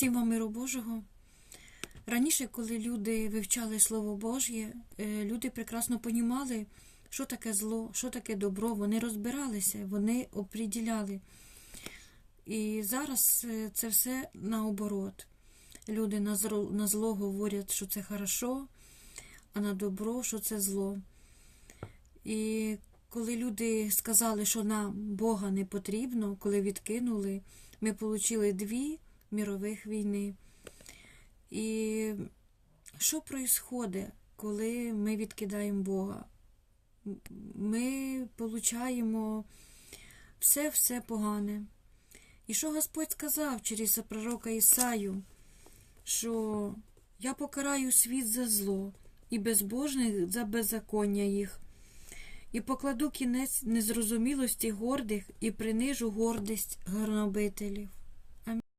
Всім вам миру Божого. Раніше, коли люди вивчали Слово Божє, е, люди прекрасно понімали, що таке зло, що таке добро. Вони розбиралися, вони оприділяли. І зараз е, це все наоборот. Люди на зло говорять, що це хорошо, а на добро, що це зло. І коли люди сказали, що нам Бога не потрібно, коли відкинули, ми отримали дві мірових війни. І що происходить, коли ми відкидаємо Бога? Ми получаємо все-все погане. І що Господь сказав через пророка Ісаю, що я покараю світ за зло і безбожних за беззаконня їх, і покладу кінець незрозумілості гордих і принижу гордість громобителів.